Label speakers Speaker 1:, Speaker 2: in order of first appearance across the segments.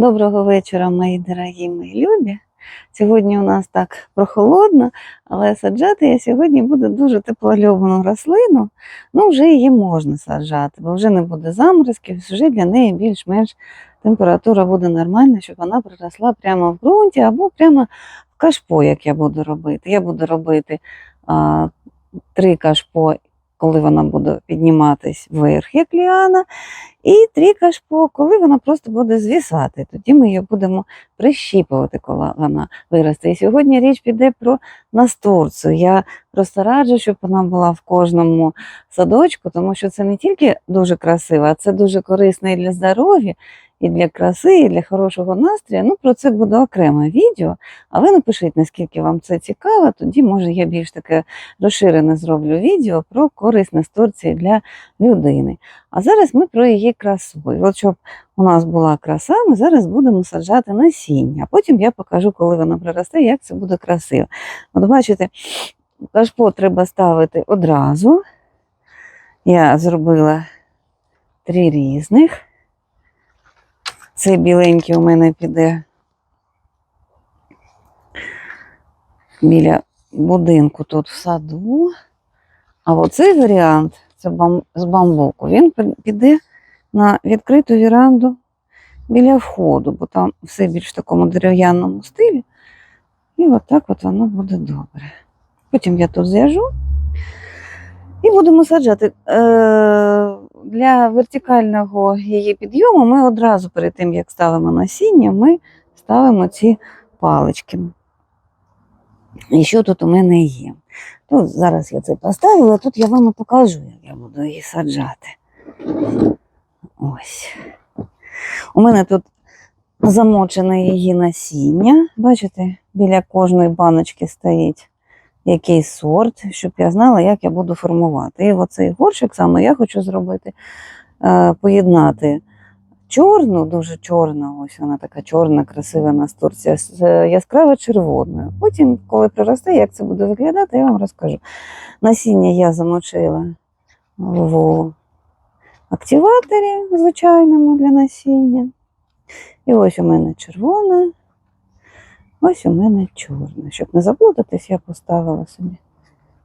Speaker 1: Доброго вечора, мої дорогі мої любі. Сьогодні у нас так прохолодно, але саджати я сьогодні буду дуже теплолюбну рослину. Ну, вже її можна саджати, бо вже не буде заморозків, вже для неї більш-менш температура буде нормальна, щоб вона приросла прямо в ґрунті або прямо в кашпо, як я буду робити. Я буду робити а, три кашпо, коли вона буде підніматись вверх, як ліана, і три кашпо, коли вона просто буде звісати. Тоді ми її будемо прищіпувати, коли вона виросте. І сьогодні річ піде про настурцію. Я просто раджу, щоб вона була в кожному садочку, тому що це не тільки дуже красиво, а це дуже корисно і для здоров'я, і для краси, і для хорошого настрою. Ну, про це буде окреме відео. А ви напишіть, наскільки вам це цікаво, тоді, може, я більш таке розширене зроблю відео про користь настурції для людини. А зараз ми про її красу. І от щоб у нас була краса, ми зараз будемо саджати насіння. Потім я покажу, коли вона приросте, як це буде красиво. От бачите, кашпо треба ставити одразу. Я зробила три різних. Цей біленький у мене піде біля будинку тут в саду. А оцей варіант це бам, з бамбуку. Він піде на відкриту віранду біля входу, бо там все більш в такому дерев'яному стилі. І отак от воно буде добре. Потім я тут зв'яжу і будемо саджати. Е, для вертикального її підйому ми одразу перед тим, як ставимо насіння, ми ставимо ці палички. І що тут у мене є? Тут зараз я це поставила, тут я вам покажу, як я буду її саджати. Ось. У мене тут замочене її насіння. Бачите, біля кожної баночки стоїть який сорт, щоб я знала, як я буду формувати. І оцей горщик саме я хочу зробити, е, поєднати чорну, дуже чорну, ось вона така чорна, красива настурція з е, яскраво червоною. Потім, коли приросте, як це буде виглядати, я вам розкажу. Насіння я замочила в активаторі звичайному для насіння. І ось у мене червона, ось у мене чорна. Щоб не заплутатись, я поставила собі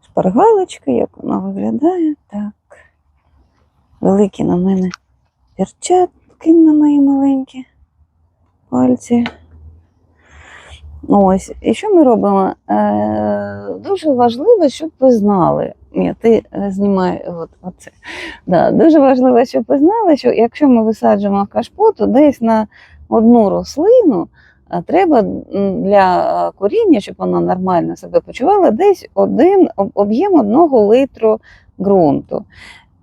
Speaker 1: шпаргалочки, як вона виглядає. Так. Великі на мене перчатки на мої маленькі пальці. Ось, і що ми робимо? Е, дуже важливо, щоб ви знали. Ні, ти е, знімай от, оце. Да, дуже важливо, щоб ви знали, що якщо ми висаджуємо кашпо, то десь на одну рослину треба для коріння, щоб вона нормально себе почувала, десь один об'єм одного литру ґрунту.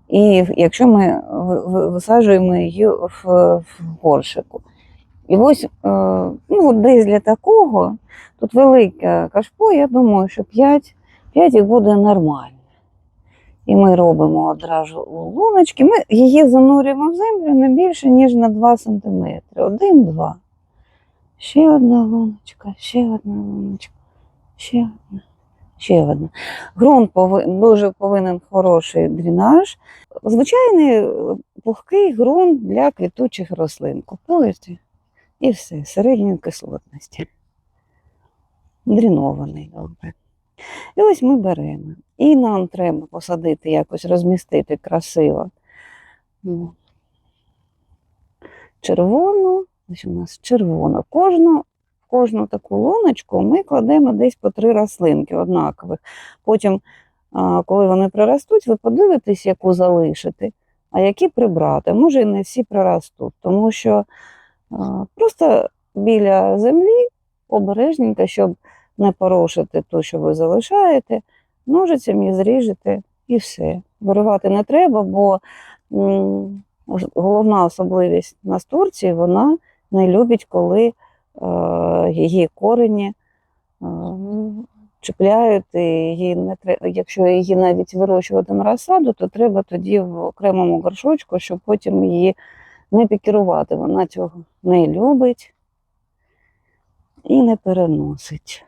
Speaker 1: І якщо ми ви- ви- висаджуємо її в, в горшику. І ось е, ну, десь для такого, тут велике кашпо, я думаю, що 5, 5 їх буде нормально. І ми робимо одразу луночки. Ми її занурюємо в землю не більше, ніж на 2 см. Один-два. Ще одна луночка, ще одна луночка, ще одна, ще одна. Ґрунт пови- дуже повинен хороший дренаж. Звичайний е, пухкий ґрунт для квітучих рослин. Купуєте і все, середньої кислотності. Дренований добре. І ось ми беремо. І нам треба посадити, якось розмістити красиво. Ну, Червону, ось у нас червона. Кожну, кожну таку луночку ми кладемо десь по три рослинки однакових. Потім, коли вони приростуть, ви подивитесь, яку залишити, а які прибрати. Може, і не всі приростуть, тому що просто біля землі обережненько, щоб не порушити те, що ви залишаєте, ножицями зріжете і все. Виривати не треба, бо головна особливість настурції, вона не любить, коли е, її корені е, чіпляють, і її не треба, якщо її навіть вирощувати на розсаду, то треба тоді в окремому горшочку, щоб потім її не пікірувати. Вона цього не любить і не переносить.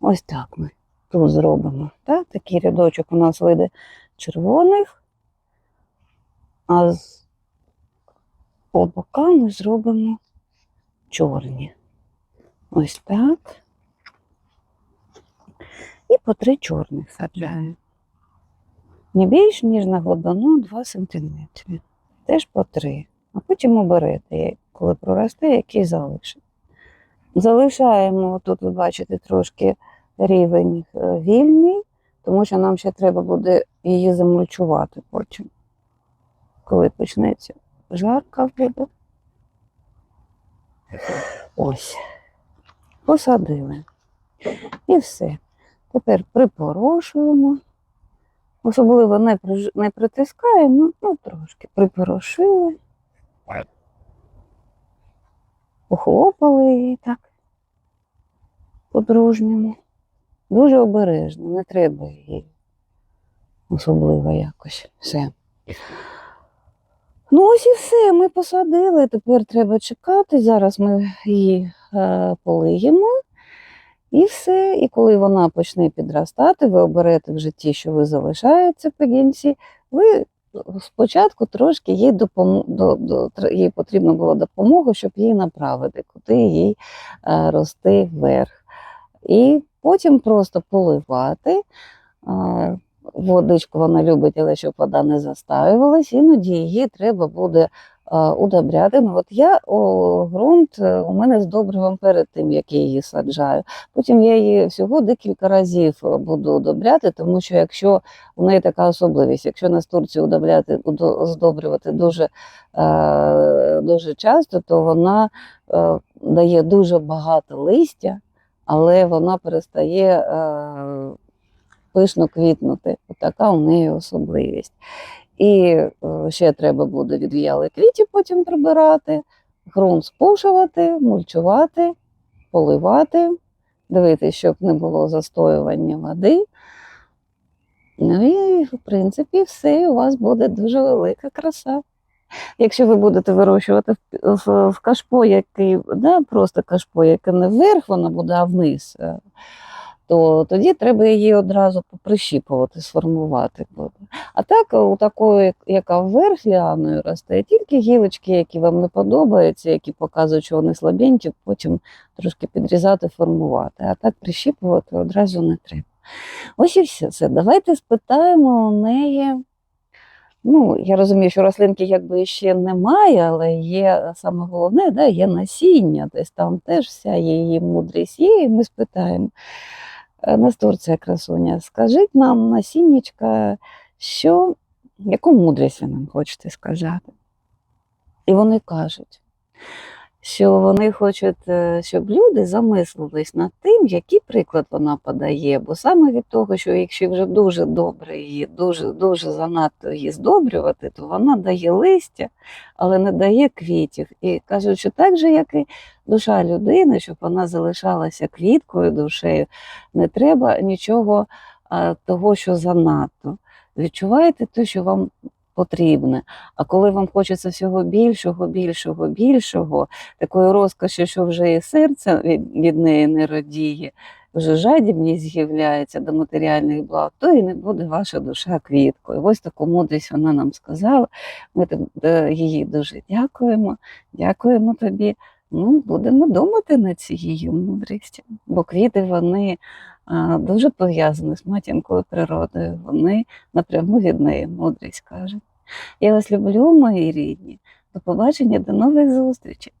Speaker 1: Ось так ми тут зробимо. Так? Такий рядочок у нас вийде червоних, а по бокам ми зробимо чорні. Ось так. І по три чорних саджаю. Не більш, ніж на глибину 2 см. Теж по три. А потім оберете, коли проросте, який залишить. Залишаємо, тут ви бачите трошки рівень е, вільний, тому що нам ще треба буде її замульчувати потім. Коли почнеться жарка буде. Ось. Посадили. І все. Тепер припорошуємо. Особливо не, не притискаємо, ну трошки припорошили. Похлопали її так. По-дружньому. Дуже обережно, не треба її особливо якось. Все. Ну, ось і все, ми посадили. Тепер треба чекати. Зараз ми її е, полиємо. І все. І коли вона почне підростати, ви оберете вже ті, що ви залишаєте по кінці, ви спочатку трошки їй допом... до, до, їй потрібно було допомогу, щоб її направити, куди їй е, рости вверх. І потім просто поливати. Е, водичку вона любить, але щоб вода не застаювалась, іноді її треба буде е, удобряти. Ну, от я о, ґрунт е, у мене з добривом перед тим, як я її саджаю. Потім я її всього декілька разів е, буду удобряти, тому що якщо у неї така особливість, якщо настурцію удобряти, удо- здобрювати дуже, е, дуже часто, то вона е, дає дуже багато листя, але вона перестає е, пишно квітнути. Така у неї особливість. І е, ще треба буде відвіяли квітів потім прибирати, ґрунт спушувати, мульчувати, поливати, дивитися, щоб не було застоювання води. Ну і, в принципі, все, у вас буде дуже велика краса. Якщо ви будете вирощувати в кашпо, який, да, просто кашпо, яке не вверх, воно буде, а вниз, е, то тоді треба її одразу поприщіпувати, сформувати. А так, у такої, яка вверх ліаною росте, тільки гілочки, які вам не подобаються, які показують, що вони слабенькі, потім трошки підрізати, формувати. А так прищіпувати одразу не треба. Ось і все це. Давайте спитаємо у неї. Ну, я розумію, що рослинки якби ще немає, але є саме головне, да, є насіння, тобто там теж вся її мудрість є, і ми спитаємо. Е, Настурція красуня, скажіть нам, насіннячка, що, яку мудрість ви нам хочете сказати? І вони кажуть, що вони хочуть, е, щоб люди замислились над тим, який приклад вона подає. Бо саме від того, що якщо вже дуже добре її, дуже дуже занадто її здобрювати, то вона дає листя, але не дає квітів. І кажуть, що так же, як і душа людини, щоб вона залишалася квіткою душею, не треба нічого того, що занадто. Відчуваєте те, що вам потрібне. А коли вам хочеться всього більшого, більшого, більшого, такої розкоші, що вже і серце від, від неї не радіє, вже жадібність з'являється до матеріальних благ, то і не буде ваша душа квіткою. Ось таку мудрість вона нам сказала. Ми е, їй дуже дякуємо. Дякуємо тобі. Ну, будемо думати над цією мудрістю, бо квіти вони а, дуже пов'язані з матінкою природою. Вони напряму від неї мудрість кажуть. Я вас люблю, мої рідні. До побачення, до нових зустрічей.